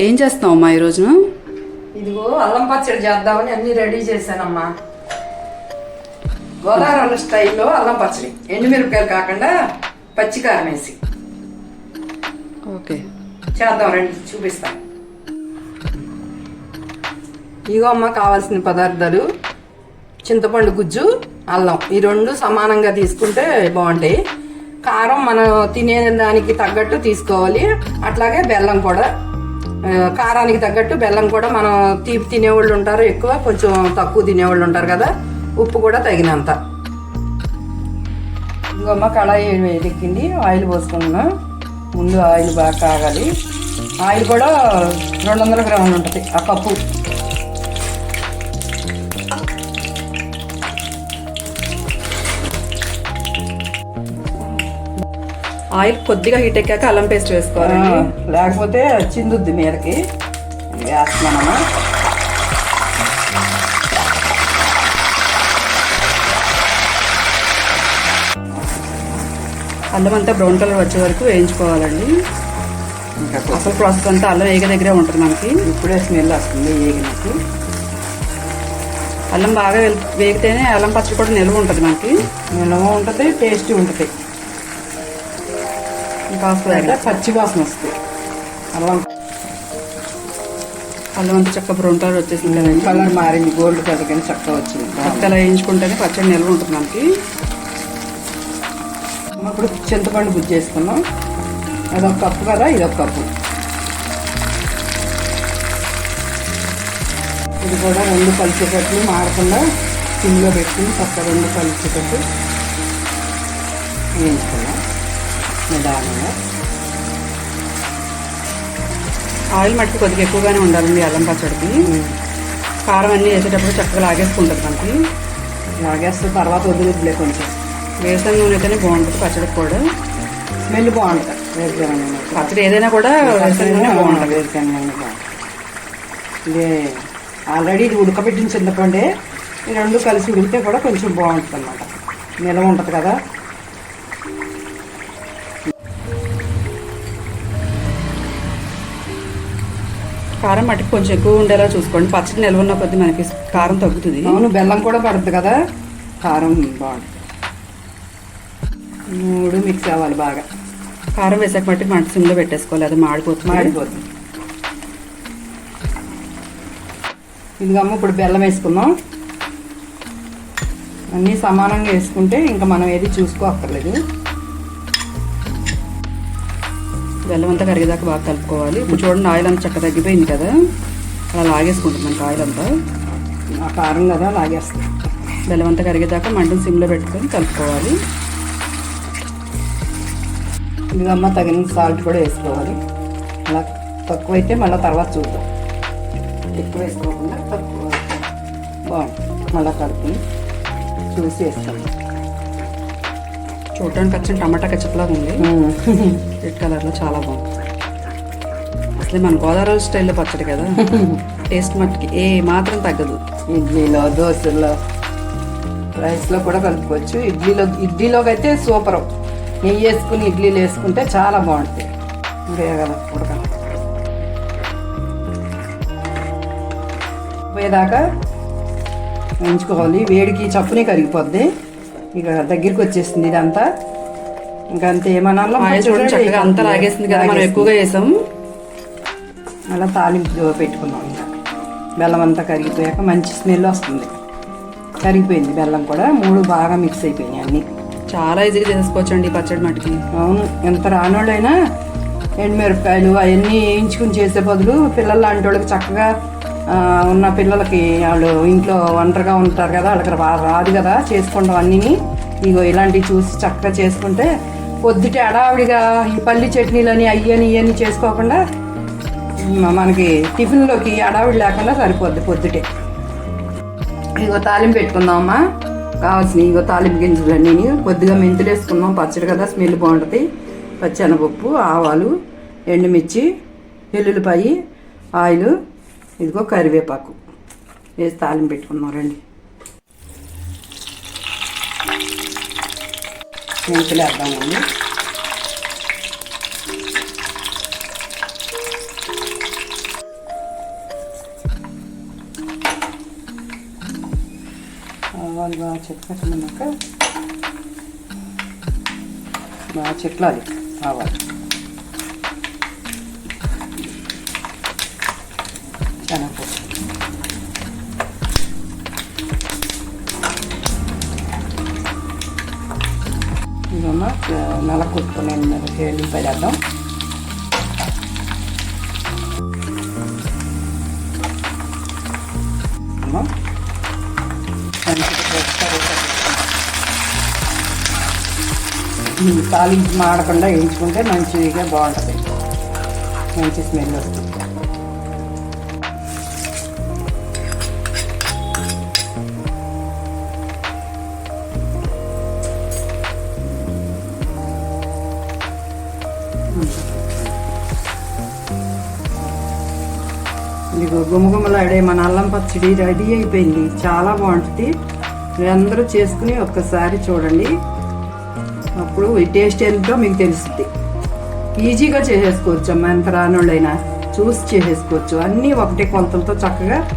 ఏం చేస్తున్నావు అమ్మా ఈరోజు ఇదిగో అల్లం పచ్చడి చేద్దామని అన్ని రెడీ చేశానమ్మా. గోదావరి స్టైల్లో అల్లం పచ్చడి ఎండుమిరపకాయలు కాకుండా పచ్చికారం వేసి. ఓకే. చేద్దాం రండి చూపిస్తాం. ఇగో అమ్మ కావాల్సిన పదార్థాలు. చింతపండు గుజ్జు అల్లం. ఈ రెండు సమానంగా తీసుకుంటే బాగుంటాయి. కారం మనం తినే దానికి తగ్గట్టు తీసుకోవాలి. అట్లాగే బెల్లం కూడా. కారానికి తగ్గట్టు బెల్లం కూడా మనం తీపి తినేవాళ్ళు ఉంటారు ఎక్కువ కొంచెం తక్కువ తినేవాళ్ళు ఉంటారు కదా ఉప్పు కూడా తగినంత. ఇంకొమ్మ కళాయి వేడెక్కింది? ఆయిల్ పోసుకున్నాం ముందు ఆయిల్ బాగా కాగాలి. ఆయిల్ కూడా రెండు వందల గ్రాములు ఉంటుంది ఆ కప్పు ఆయిల్ కొద్దిగా హీట్ ఎక్కాక అల్లం పేస్ట్ ఆ, వేసుకోవాలండి లేకపోతే చిందుద్ది మీదకి. వేస్తున్నామా అల్లం అంతా బ్రౌన్ కలర్ వచ్చే వరకు వేయించుకోవాలండి. అసలు ప్రాసెస్ అంతా అల్లం వేగ దగ్గరే ఉంటుంది మనకి. ఇప్పుడే స్మెల్ వస్తుంది ఏగినట్టు అల్లం బాగా వేగితేనే అల్లం పచ్చడి కూడా నిల్వ ఉంటుంది మనకి. నిలవ ఉంటుంది టేస్టీ ఉంటుంది. పచ్చి వాసన వస్తుంది. అల్లం అల్లం అంతా చక్క బ్రౌన్ కలర్ వచ్చేసింది కదండి. కలర్ మారింది. గోల్డ్ కలర్ కానీ చక్కగా వచ్చింది. చక్క అలా వేయించుకుంటేనే పచ్చడి నిల్వ ఉంటుంది మనకి. ఇప్పుడు చింతపండు గుజ్జు చేసుకున్నాం అదొక కప్పు కదా ఇదొక కప్పు. ఇది కూడా రెండు కలిసేటట్లు మాడకుండా సిమ్లో పెట్టుకుని పక్క రెండు కలిసేటట్టు వేయించుకున్నాం నిదానంగా ఆయిల్ మట్టుకు కొద్దిగా ఎక్కువగానే ఉండాలండి అల్లం పచ్చడికి. కారం అన్నీ వేసేటప్పుడు చక్కగా లాగేసుకుంటుంది మనకి లాగేస్తే తర్వాత వదిలేదులే కొంచెం. వేసిన నూనె అయితేనే బాగుంటుంది పచ్చడికి కూడా. స్మెల్ బాగుంటుంది. వేరుశనగ నూనె. పచ్చడి ఏదైనా కూడా వేసిన నూనె బాగుంటుంది. వేరుశెనగ నూనె ఇది ఆల్రెడీ ఇది ఉడకబెట్టిన చింతపండే. ఈ రెండు కలిసి ఉడితే కూడా కొంచెం బాగుంటుంది అన్నమాట నిలవ ఉంటుంది కదా. కారం మట్టుకు కొంచెం ఎక్కువ ఉండేలా చూసుకోండి. పచ్చడి నిల్వ ఉన్న కొద్ది మనకి కారం తగ్గుతుంది. అవును బెల్లం కూడా పడుతుంది కదా? కారం బాగుంటుంది మూడు మిక్స్ అవ్వాలి బాగా. కారం వేసాక మట్టి మంట సిమ్లో పెట్టేసుకోవాలి. అది మాడిపోతుంది. మాడిపోతుంది. ఇదిగమ్మ ఇప్పుడు బెల్లం వేసుకుందాం. అన్నీ సమానంగా వేసుకుంటే ఇంకా మనం ఏది చూసుకోక్కర్లేదు. బెల్లం అంతా కరిగేదాకా బాగా కలుపుకోవాలి. ఇప్పుడు చూడండి ఆయిల్ అంతా చక్క తగ్గిపోయింది కదా. అలా లాగేసుకుంటుంది ఆయిల్ అంతా. ఆ కారం కదా లాగేస్తాం. బెల్లం అంతా కరిగేదాకా మంటను సిమ్లో పెట్టుకొని కలుపుకోవాలి. ఇదిగమ్మ తగిన సాల్ట్ కూడా వేసుకోవాలి. అలా తక్కువైతే మళ్ళీ తర్వాత చూద్దాం. ఎక్కువ వేసుకోకుండా తక్కువ. బాగుంటుంది మళ్ళీ కలుపుని చూసి వేస్తాం చూడడానికి వచ్చిన టమాటా కచ్చప్లాగా ఉంది. రెడ్ కలర్లో చాలా బాగుంది. అసలే మన గోదావరి స్టైల్లో పచ్చడి కదా. టేస్ట్ మట్టుకి ఏ మాత్రం తగ్గదు. ఇడ్లీలో దోశల్లో రైస్లో కూడా కలుపుకోవచ్చు. ఇడ్లీలో ఇడ్లీలోకి అయితే సూపర్. నెయ్యి వేసుకుని ఇడ్లీలు వేసుకుంటే చాలా బాగుంటుంది వేగల ఉడక పోయేదాకా ఉంచుకోవాలి. వేడికి చప్పునే కరిగిపోద్ది. ఇక దగ్గరికి వచ్చేసింది ఇదంతా. ఇంకా అంతే ఏమన్నా ఆయిల్ చూడండి చక్కగా అంతా లాగేసింది కదా మనం ఎక్కువగా వేసాం అలా తాలింపు పెట్టుకున్నాం ఇంకా. బెల్లం అంతా కరిగిపోయాక మంచి స్మెల్ వస్తుంది. కరిగిపోయింది బెల్లం కూడా మూడు బాగా మిక్స్ అయిపోయినాయి అన్నీ. చాలా ఈజీగా చేసుకోవచ్చండి పచ్చడి మట్టుకి అవును ఎంత రానోళ్ళైనా ఎండుమిరపకాయలు అవన్నీ వేయించుకుని చేసే బదులు పిల్లలు లాంటి వాళ్ళకి చక్కగా ఉన్న పిల్లలకి వాళ్ళు ఇంట్లో ఒంటరిగా ఉంటారు కదా వాళ్ళకి రా- రాదు కదా చేసుకుంటాం అన్నీ ఇగో ఇలాంటివి చూసి చక్కగా చేసుకుంటే పొద్దుటే అడావిడిగా ఈ పల్లి చట్నీలని అయ్యని ఇవని చేసుకోకుండా మనకి టిఫిన్లోకి అడావిడి లేకుండా సరిపోద్ది పొద్దుటే. ఇగో తాలింపు పెట్టుకుందామమ్మా కావాల్సిన ఇగో తాలింపు గింజలన్నీ కొద్దిగా మెంతులు వేసుకుందాం పచ్చడి కదా స్మెల్ బాగుంటుంది. పచ్చెనపప్పు ఆవాలు ఎండుమిర్చి వెల్లుల్లిపాయి ఆయిల్ ఇదిగో కరివేపాకు. వేసి తాలింపు పెట్టుకున్నాం రండి. మెంతులేద్దామండి బాగా చెట్లు బాగా చెట్లాలి కావాలి ఇదమ్మా నెల కొట్టుకుని ఎల్లిపాయలు తాలింపు మాడకుండా వేయించుకుంటే మంచిగా బాగుంటుంది మంచి స్మెల్ వస్తుంది ఇదిగో గుమగుమలాడే మన అల్లం పచ్చడి రెడీ అయిపోయింది. చాలా బాగుంటుంది. అందరూ చేసుకుని ఒక్కసారి చూడండి. అప్పుడు ఈ టేస్ట్ ఏంటో మీకు తెలుస్తుంది. ఈజీగా చేసేసుకోవచ్చు అమ్మ. ఎంత రానోళ్ళైనా చూసి చేసేసుకోవచ్చు. అన్నీ ఒకటే కొలతలతో చక్కగా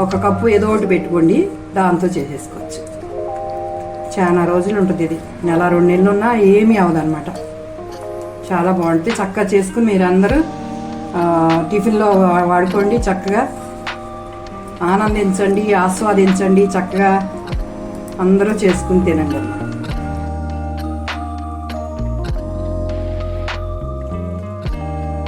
ఒక కప్పు ఏదో ఒకటి పెట్టుకోండి. దాంతో చేసేసుకోవచ్చు. చాలా రోజులు ఉంటుంది ఇది. నెల రెండు నెలలు ఉన్నా ఏమీ అవదనమాట చాలా బాగుంటుంది. చక్కగా చేసుకుని మీరందరూ టిఫిన్లో వాడుకోండి చక్కగా. ఆనందించండి ఆస్వాదించండి చక్కగా. అందరూ చేసుకుని తినండి అన్నమాట.